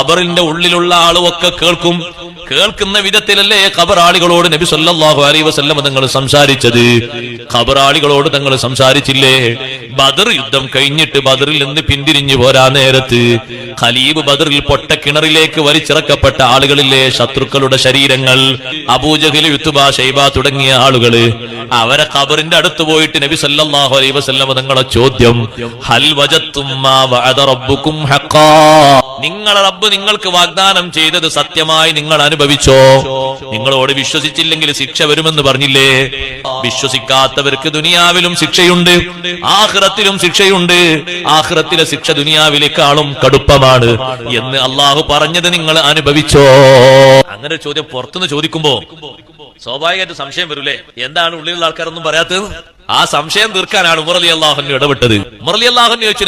ഖബറിന്റെ ഉള്ളിലുള്ള ആളുമൊക്കെ കേൾക്കും. കേൾക്കുന്ന വിധത്തിലല്ലേ ഖബറാളികളോട് നബി സല്ലാഹു അലൈഹി വസല്ലം തങ്ങൾ സംസാരിച്ചത്? ഖബറാളികളോട് തങ്ങൾ സംസാരിച്ചില്ലേ? ബദർ യുദ്ധം കഴിഞ്ഞിട്ട് ബദറിൽ നിന്ന് പിന്തിരിഞ്ഞു പോരാ നേരത്ത്. ഖലീബ് ബദറിൽ പൊട്ടക്കിണറിലേക്ക് വലിച്ചിറക്കപ്പെട്ട ആളുകളിലെ ശത്രുക്കളുടെ ശരീരങ്ങൾ അബൂജഹിൽ യുത്തുബ ഷൈബ തുടങ്ങിയ ആളുകൾ. അവരെ ഖബറിന്റെ അടുത്ത് പോയിട്ട് നബി സല്ലല്ലാഹു അലൈഹി വസല്ലം തങ്ങളെ ചോദ്യം ഹൽ വജത്തും നിങ്ങളെ റബ്ബ് നിങ്ങൾക്ക് വാഗ്ദാനം ചെയ്തത് സത്യമായി നിങ്ങൾ അനുഭവിച്ചോ? നിങ്ങളോട് വിശ്വസിച്ചില്ലെങ്കിൽ ശിക്ഷ വരുമെന്ന് പറഞ്ഞില്ലേ? വിശ്വസിക്കാത്തവർക്ക് ദുനിയാവിലും ശിക്ഷയുണ്ട് ആഹ്റത്തിലും ശിക്ഷയുണ്ട്. ആഹ്റത്തിലെ ശിക്ഷ ദുനിയാവിലേക്കാളും കടുപ്പമാണ്. എന്ന് അള്ളാഹു പറഞ്ഞത് നിങ്ങൾ അനുഭവിച്ചോ? അങ്ങനെ ഒരു ചോദ്യം പുറത്തുനിന്ന് ചോദിക്കുമ്പോ സ്വാഭാവികമായിട്ട് സംശയം വരൂലേ? എന്താണ് ഉള്ളിലുള്ള ആൾക്കാരൊന്നും പറയാത്തത്? ആ സംശയം തീർക്കാനാണ് മുറലി അള്ളാഹു ഇടപെട്ടത്. മുറലി അള്ളാഹു ചോദിച്ചു.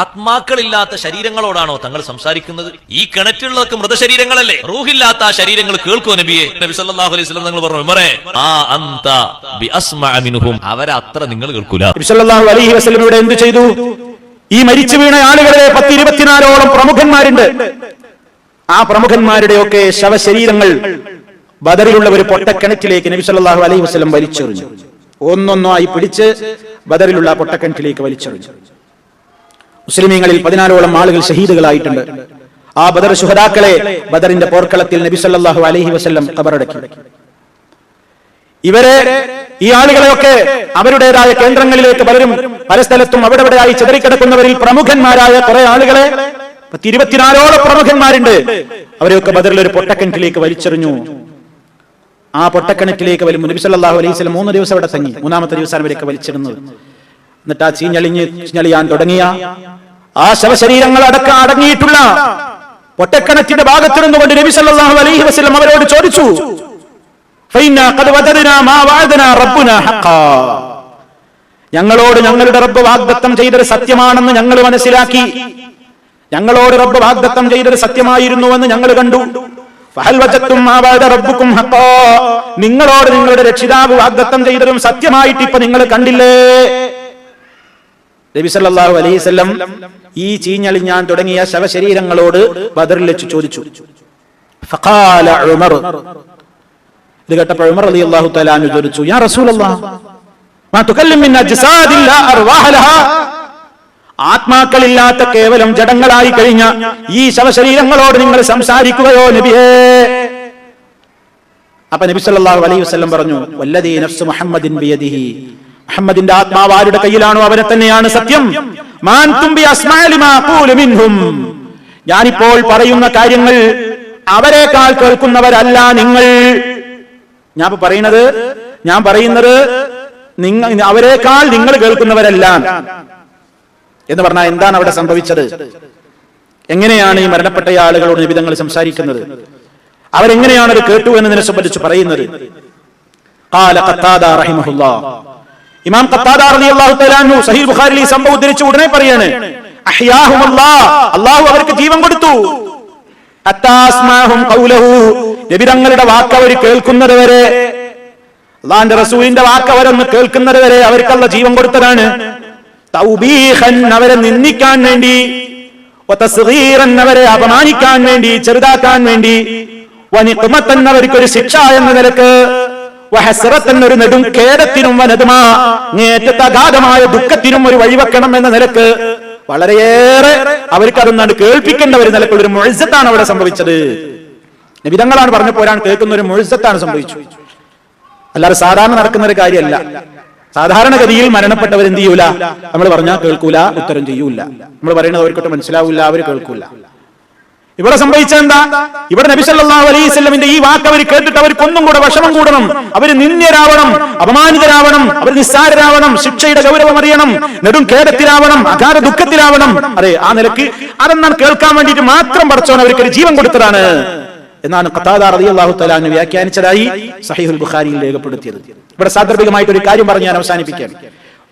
ആത്മാക്കളില്ലാത്ത ശരീരങ്ങളോടാണോ തങ്ങൾ സംസാരിക്കുന്നത്? ഈ കിണറ്റിലുള്ളതൊക്കെ മൃതശരീരങ്ങളല്ലേ? റൂഹില്ലാത്ത ആ ശരീരങ്ങൾ കേൾക്കോ നബിയെ? നബി സല്ലല്ലാഹു അലൈഹി വസല്ലം തങ്ങൾ പറഞ്ഞു അവരത്ര നിങ്ങൾ കേൾക്കൂല. നബിസല്ലാഹു അലൈഹി വസല്ലമയുടെ എന്ത് ചെയ്തു? ഈ മരിച്ചു വീണ ആളുകളെ പത്തിരുപത്തിനാലോളം പ്രമുഖന്മാരുണ്ട്. ആ പ്രമുഖന്മാരുടെയൊക്കെ ശവശരീരങ്ങൾ ബദറിലുള്ള ഒരു പൊട്ടക്കിണറ്റിലേക്ക് നബി സല്ലല്ലാഹു അലൈഹി വസ്ലം വലിച്ചെറിഞ്ഞു. ഒന്നൊന്നായി പിടിച്ച് ബദറിലുള്ള പൊട്ടക്കിണറ്റിലേക്ക് വലിച്ചെറിഞ്ഞു. മുസ്ലിമീങ്ങളിൽ പതിനാലോളം ആളുകൾ ഷഹീദുകളായിട്ടുണ്ട്. ആ ബദർ ശുഹദാക്കളെ ബദറിന്റെ പോർക്കളത്തിൽ നബി സല്ലല്ലാഹു അലൈഹി വസല്ലം കബറടക്കി. ഇവരെ ഈ ആളുകളെയൊക്കെ അവരുടേതായ കേന്ദ്രങ്ങളിലേക്ക് പലരും പല സ്ഥലത്തും അവിടെ അവിടെയായി ചിതറിക്കിടക്കുന്നവരിൽ പ്രമുഖന്മാരായ കുറെ ആളുകളെ പത്ത് ഇരുപത്തിനാലോളം പ്രമുഖന്മാരുണ്ട്. അവരെയൊക്കെ ബദറിൽ ഒരു പൊട്ടക്കിണറ്റിലേക്ക് വലിച്ചെറിഞ്ഞു. ആ പൊട്ടക്കിണറ്റിലേക്ക് വലിയ നബി സല്ലാഹു അലൈഹി സ്വലം മൂന്ന് ദിവസം അവിടെ തങ്ങി. മൂന്നാമത്തെ ദിവസം അവരൊക്കെ വലിച്ചിടുന്നത് എന്നിട്ട് ആ ചീഞ്ഞളിഞ്ഞ് ചീഞ്ഞളിയാൻ തുടങ്ങിയ ആ ശവശരീരങ്ങൾ അടക്ക അടങ്ങിയിട്ടുള്ള പൊട്ടക്കിണറ്റിന്റെ ഭാഗത്ത് നിന്നുകൊണ്ട് നബി സല്ലാഹു അലൈഹി വസ്ലം അവരോട് ചോദിച്ചു. ഞങ്ങളോട് ഞങ്ങളുടെ റബ്ബ് വാഗ്ദത്തം ചെയ്തൊരു സത്യമാണെന്ന് ഞങ്ങൾ മനസ്സിലാക്കി. ഞങ്ങളോട് റബ്ബ് വാഗ്ദത്തം ചെയ്തത് സത്യമായിരുന്നുവെന്ന് ഞങ്ങൾ കണ്ടു. നിങ്ങളോട് നിങ്ങളുടെ രക്ഷിതാവ് വാഗ്ദത്തം ചെയ്തതും സത്യമായിട്ട് ഇപ്പൊ നിങ്ങൾ കണ്ടില്ലേ? നബി സല്ലല്ലാഹു അലൈഹി വസല്ലം ഈ ചീഞ്ഞളിഞ്ഞാൻ തുടങ്ങിയ ശവശരീരങ്ങളോട് ബദറിൽ വെച്ച് ചോദിച്ചു. ഫഖാല ഉമർ. ഇത് കേട്ടപ്പോൾ ഉമർ റളിയല്ലാഹു ചോദിച്ചു യാ റസൂലല്ലാഹ് മാ ആത്മാക്കളില്ലാത്ത കേവലം ജഡങ്ങളായി കഴിഞ്ഞ ഈ ശവശരീരങ്ങളോട് നിങ്ങൾ സംസാരിക്കുകയോ നബിയേ? അപ്പൊ നബി സല്ലല്ലാഹു അലൈഹി വസല്ലം പറഞ്ഞു വല്ലദീ നഫ്സ് മുഹമ്മദിൻ ബിയദിഹി. മുഹമ്മദിന്റെ ആത്മാവ് ആരുടെ കയ്യിലാണോ അവനെ തന്നെയാണ് സത്യം? മാൻ തുമ്പി അസ്മാലി മാ ഖൂലു മിൻഹും. ഞാനിപ്പോൾ പറയുന്ന കാര്യങ്ങൾ അവരെക്കാൾ കേൾക്കുന്നവരല്ല നിങ്ങൾ. ഞാൻ പറയുന്നത് ഞാൻ പറയുന്നത് നിങ്ങൾ അവരെക്കാൾ നിങ്ങൾ കേൾക്കുന്നവരല്ല. എന്ന് പറഞ്ഞാൽ എന്താണ് അവിടെ സംഭവിച്ചത്? എങ്ങനെയാണ് ഈ മരണപ്പെട്ട ആളുകളോട് നിബിതങ്ങൾ സംസാരിക്കുന്നത്? അവരെങ്ങനെയാണ് അത് കേട്ടു എന്നതിനെ സംബന്ധിച്ച് പറയുന്നത്? ഇമാം സഹീൽ ബുഖാരിൽ ഈ സംഭവം ഉദ്ധരിച്ച് ഉടനെ പറയാണ് അള്ളാഹു അവർക്ക് ജീവൻ കൊടുത്തു. നബിതങ്ങളുടെ വാക്ക് അവർ കേൾക്കുന്നത് വരെ അള്ളാന്റെ റസൂലിന്റെ വാക്ക് അവരൊന്ന് കേൾക്കുന്നത് വരെ അവർക്കുള്ള ജീവൻ കൊടുത്തതാണ്. തൗബീഹൻ അവരെ നിന്ദിക്കാൻ വേണ്ടി അവരെ അപമാനിക്കാൻ വേണ്ടി ചെറുതാക്കാൻ വേണ്ടി വനിഖ്മത്തൻ അവർക്കൊരു ശിക്ഷ എന്ന നിലയ്ക്ക് വഹസ്റത്തൻ ഒരു നെടും ഖേദത്തിനും വനതുമാ നേറ്റത്തെ അഗാധമായ ദുഃഖത്തിനും ഒരു വഴിവെക്കണം എന്ന നിലയ്ക്ക് വളരെയേറെ അവർക്ക് അതൊന്നാണ് കേൾപ്പിക്കേണ്ട ഒരു നിലക്കുള്ള ഒരു മുഴുസത്താണ് അവിടെ സംഭവിച്ചത്. നിബിതങ്ങളാണ് പറഞ്ഞപ്പോഴാണ് കേൾക്കുന്ന ഒരു മുഴുസത്താണ് സംഭവിച്ചു അല്ലാതെ സാധാരണ നടക്കുന്ന ഒരു കാര്യമല്ല. സാധാരണഗതിയിൽ മരണപ്പെട്ടവർ എന്ത് ചെയ്യൂല? നമ്മൾ പറഞ്ഞാൽ കേൾക്കൂല ഉത്തരം ചെയ്യൂല. നമ്മൾ പറയുന്നത് അവർക്കൊട്ട് മനസ്സിലാവൂല അവർ കേൾക്കൂല. ഇവിടെ സംഭവിച്ച എന്താ? ഇവിടെ നബിസല്ലാ സല്ലല്ലാഹു അലൈഹി വസല്ലമിന്റെ ഈ വാക്ക് അവർ കേട്ടിട്ട് അവർക്ക് ഒന്നും കൂടെ വിഷമം കൂടണം. അവർ നിന്ദ്യരാവണം അപമാനിതരാവണം അവർ നിസ്സാരരാവണം ശിക്ഷയുടെ ഗൗരവം അറിയണം നെടും ഖേദത്തിലാവണം അകാര ദുഃഖത്തിലാവണം. അതെ ആ നിലയ്ക്ക് അതെന്നാണ് കേൾക്കാൻ വേണ്ടിയിട്ട് മാത്രം പഠിച്ചവൻ അവർക്ക് ഒരു ജീവൻ കൊടുത്തതാണ്. എന്നാണ് ഖത്താദ റളിയല്ലാഹു തആല അൻഹു വ്യാഖ്യാനിച്ചതായി സഹീഹുൽ ബുഖാരിയിൽ രേഖപ്പെടുത്തിയത്. ഇവിടെ സാന്ദർഭികമായിട്ട് ഒരു കാര്യം പറഞ്ഞ് ഞാൻ അവസാനിപ്പിക്കാം.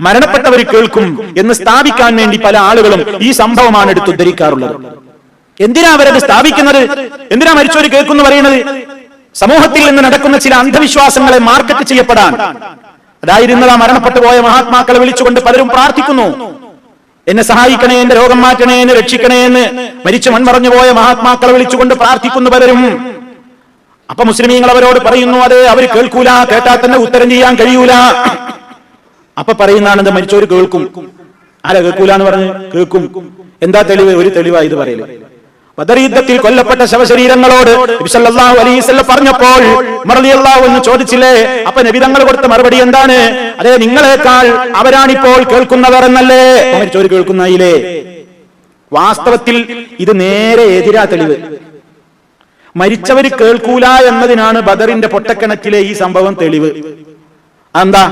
മരണപ്പെട്ടവർ കേൾക്കും എന്ന് സ്ഥാപിക്കാൻ വേണ്ടി പല ആളുകളും ഈ സംഭവമാണ് എടുത്തുദ്ധരിക്കാറുള്ളത് എന്തിനാ അവരത് സ്ഥാപിക്കുന്നത്? എന്തിനാ മരിച്ചവർ കേൾക്കുന്നു പറയുന്നത്? സമൂഹത്തിൽ നിന്ന് നടക്കുന്ന ചില അന്ധവിശ്വാസങ്ങളെ മാർക്കറ്റ് ചെയ്യപ്പെടാൻ. അതായിരുന്നത് ആ മരണപ്പെട്ടു പോയ മഹാത്മാക്കളെ വിളിച്ചുകൊണ്ട് പലരും പ്രാർത്ഥിക്കുന്നു. എന്നെ സഹായിക്കണേ എന്റെ രോഗം മാറ്റണേ എന്നെ രക്ഷിക്കണേ എന്ന് മരിച്ചു മൺമറഞ്ഞു പോയ മഹാത്മാക്കളെ വിളിച്ചുകൊണ്ട് പ്രാർത്ഥിക്കുന്നു പലരും. അപ്പൊ മുസ്ലിമീങ്ങൾ അവരോട് പറയുന്നു അതെ അവർ കേൾക്കൂല കേട്ടാൽ തന്നെ ഉത്തരം ചെയ്യാൻ കഴിയൂല. അപ്പൊ പറയുന്നതാണെന്ത്? മരിച്ചവർ കേൾക്കും. ആരാ കേൾക്കൂല എന്ന് പറഞ്ഞ്? കേൾക്കും. എന്താ തെളിവ്? ഒരു തെളിവായി ഇത് പറയൽ. ബദർ യുദ്ധത്തിൽ കൊല്ലപ്പെട്ട ശവശരീരങ്ങളോട് അലൈഹി വസല്ലം പറഞ്ഞപ്പോൾ എന്ന് ചോദിച്ചില്ലേ അപ്പൊ നബി തങ്ങൾ കൊടുത്ത മറുപടി എന്താണ്? അതെ നിങ്ങളെക്കാൾ അവരാണിപ്പോൾ കേൾക്കുന്നവർ എന്നല്ലേ? അപ്പൊ മരിച്ചവർ കേൾക്കുന്നായില്ലേ വാസ്തവത്തിൽ ഇത് നേരെ എതിരാ തെളിവ്. മരിച്ചവർ കേൾക്കൂല എന്നതിനാണ് ബദറിന്റെ പൊട്ടക്കിണറ്റിലെ ഈ സംഭവം തെളിവ്. എന്താ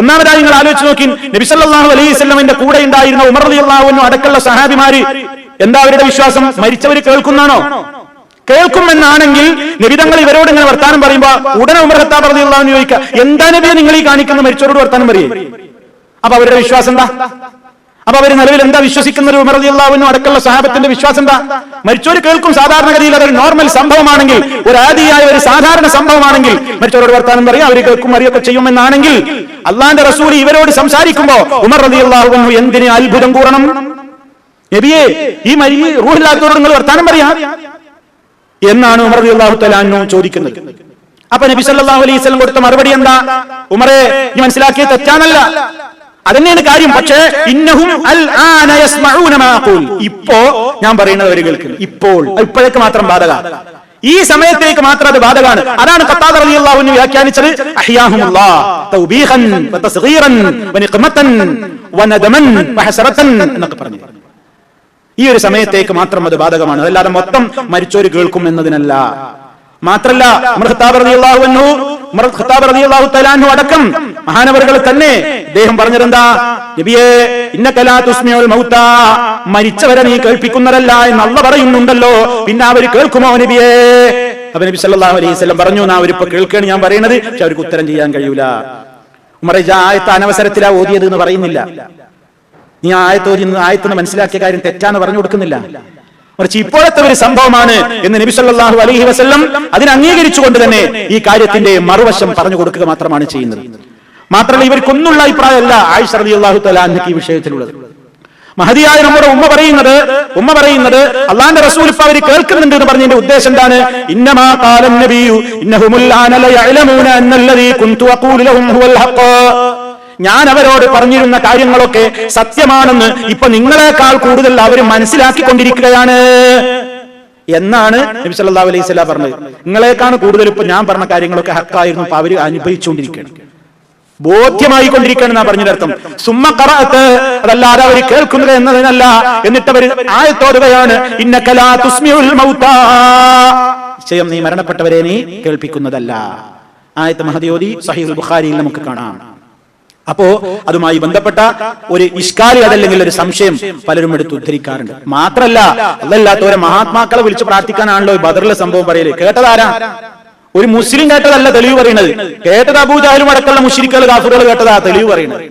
ഒന്നാമതായി നിങ്ങൾ ആലോചിച്ച് നോക്കി നബിസല്ലാഹു അലൈഹി സ്വലമിന്റെ കൂടെ ഉണ്ടായിരുന്ന ഉമർ അലി അള്ളാഹുവിനും അടക്കമുള്ള സഹാബിമാര് എന്താ അവരുടെ വിശ്വാസം? മരിച്ചവര് കേൾക്കുന്നാണോ? കേൾക്കുമെന്നാണെങ്കിൽ നിബിതങ്ങൾ ഇവരോട് ഇങ്ങനെ വർത്താനം പറയുമ്പോ ഉടനെ ഉമർ ഖത്താബ് റളി അള്ളാഹു ചോദിക്കുക എന്താ നബിയെ നിങ്ങൾ ഈ കാണിക്കുന്ന മരിച്ചവരോട് വർത്താനം പറയും? അപ്പൊ അവരുടെ വിശ്വാസം എന്താ? അപ്പൊ അവർ നിലവിൽ എന്താ വിശ്വസിക്കുന്ന ഉമർ അള്ളാവിനും അടക്കമുള്ള സഹാബത്തിന്റെ വിശ്വാസം എന്താ? മരിച്ചവർ കേൾക്കും സാധാരണഗതിയിൽ അതൊരു നോർമൽ സംഭവമാണെങ്കിൽ ഒരു ആദിയായ ഒരു സാധാരണ സംഭവമാണെങ്കിൽ മരിച്ചവരോട് വർത്താനം പറയും അവർ കേൾക്കും അറിയൊക്കെ ചെയ്യുമെന്നാണെങ്കിൽ അള്ളാന്റെ റസൂൽ ഇവരോട് സംസാരിക്കുമ്പോ ഉമർ അലി അള്ളാഹുവിനു എന്തിന് അത്ഭുതം കൂറണം? നബിയെ ഈ മരിഞ്ഞ് റൂഹില്ലാത്തവരോട് നിങ്ങൾ വർത്താനം പറയാം? എന്നാണ് ഉമർ അള്ളാഹു തലാനു ചോദിക്കുന്നത്. അപ്പൊ നബി സല്ലാഹു അലൈഹി സ്വലം കൊടുത്ത മറുപടി എന്താ? ഉമറെ ഈ മനസ്സിലാക്കിയ തെറ്റാണല്ല. അതന്നെയാണ് കാര്യം. പക്ഷേ ഇന്നഹും ഇപ്പോ ഞാൻ പറയുന്നത് അവർ കേൾക്കുന്നു. ഇപ്പോൾ. ഇപ്പോഴേക്ക് മാത്രം ബാധക. ഈ സമയത്തേക്ക് മാത്രം അത് ബാധകാണ്. അതാണ് ഖത്താദ് റളിയല്ലാഹു അൻഹു വ്യാഖ്യാനിച്ചത് അഹ്യാഹുമുല്ലാഹ് തൗബീഖൻ വതസ്ഗീറൻ വനിഖമതൻ വനദമൻ വഹസറതൻ എന്നൊക്കെ പറഞ്ഞു ഈ ഒരു സമയത്തേക്ക് മാത്രം അത് ബാധകമാണ്. അതല്ലാതെ മൊത്തം മരിച്ചോര് കേൾക്കും എന്നതിനല്ല. മാത്രല്ല അടക്കം മഹാനവറുകൾ തന്നെ അദ്ദേഹം പറഞ്ഞതെന്താ? നബിയേ ഇന്നക ലാ മൗത മരിച്ചവരെ നീ കേൾപ്പിക്കുന്നതല്ല എന്ന് അള്ള പറയുന്നുണ്ടല്ലോ. പിന്നെ അവർ കേൾക്കുമോ നബിയേ? അപ്പൊ നബി സല്ലല്ലാഹു അലൈഹി വസല്ലം പറഞ്ഞു നാ അവരിപ്പോ കേൾക്കുകയാണ് ഞാൻ പറയുന്നത്. പക്ഷെ അവർക്ക് ഉത്തരം ചെയ്യാൻ കഴിയൂല. ഉമർ ഈ ആയത്ത് അനവസരത്തിലാ ഓതിയത് എന്ന് പറയുന്നില്ല. നീ ആയത്തോതി ആയത്തുനിന്ന് മനസ്സിലാക്കിയ കാര്യം തെറ്റാന്ന് പറഞ്ഞു കൊടുക്കുന്നില്ല. മറിച്ച് ഇപ്പോഴത്തെ ഒരു സംഭവമാണ് എന്ന് നബി സല്ലല്ലാഹു അലൈഹി വസല്ലം അതിനെ അംഗീകരിച്ചുകൊണ്ട് തന്നെ ഈ കാര്യത്തിന്റെ മറുവശം പറഞ്ഞു കൊടുക്കുക മാത്രമാണ് ചെയ്യുന്നത്. മാത്രമല്ല ഇവർക്കൊന്നുള്ള അഭിപ്രായമല്ല ആയിഷ റളിയല്ലാഹു അൻഹയ്ക്ക് ഈ വിഷയത്തിലുള്ളത്. മഹതിയായ നമ്മുടെ ഉമ്മ പറയുന്നത് ഉമ്മ പറയുന്നത് അള്ളാന്റെ റസൂൽ ഇപ്പൊ അവർ കേൾക്കുന്നുണ്ട് എന്ന് പറഞ്ഞതിന്റെ ഉദ്ദേശം എന്താണ്? ഇന്നമാ കാലം നബിയു ഇന്നഹുമുൽ ആന ലയഅലമൂന അന്നല്ലദീ ലഹും ഹുവൽ ഞാൻ അവരോട് പറഞ്ഞിരുന്ന കാര്യങ്ങളൊക്കെ സത്യമാണെന്ന് ഇപ്പൊ നിങ്ങളെക്കാൾ കൂടുതൽ അവർ മനസ്സിലാക്കിക്കൊണ്ടിരിക്കുകയാണ്. എന്നാണ് നബി സല്ലല്ലാഹു അലൈഹി വസല്ലം പറഞ്ഞത്. നിങ്ങളെക്കാൾ കൂടുതൽ ഇപ്പൊ ഞാൻ പറഞ്ഞ കാര്യങ്ങളൊക്കെ ഹക്കായിരുന്നു. അവർ അനുഭവിച്ചുകൊണ്ടിരിക്കുകയാണ്. ബോധ്യമായി കൊണ്ടിരിക്കുകയാണ് പറഞ്ഞതിനർത്ഥം സുമ്മ കറാത്ത് അതല്ലാതെ അവർ കേൾക്കുന്നത് എന്നതിനല്ല. എന്നിട്ട് അവർ ആയത്തോടുകയാണ് തുസ്മിയുൽ നീ മരണപ്പെട്ടവരെ നീ കേൾപ്പിക്കുന്നതല്ല. ആയത്ത് മഹദിയോദി സഹീഹുൽ ബുഖാരിയിൽ നമുക്ക് കാണാം. അപ്പോ അതുമായി ബന്ധപ്പെട്ട ഒരു ഇഷ്കാരി അതല്ലെങ്കിൽ ഒരു സംശയം പലരും എടുത്ത് ഉദ്ധരിക്കാറുണ്ട്. മാത്രല്ല അതല്ലാത്തവരെ മഹാത്മാക്കളെ വിളിച്ച് പ്രാർത്ഥിക്കാനാണല്ലോ ബദറിലെ സംഭവം പറയൽ. കേട്ടതാരാ? ഒരു മുസ്ലിം കേട്ടതല്ല തെളിവ് പറയുന്നത് കേട്ടത് അബൂജാലും അടക്കമുള്ള മുഷിരിക്കൽ കാഫുകൾ കേട്ടതാ തെളിവ് പറയുന്നത്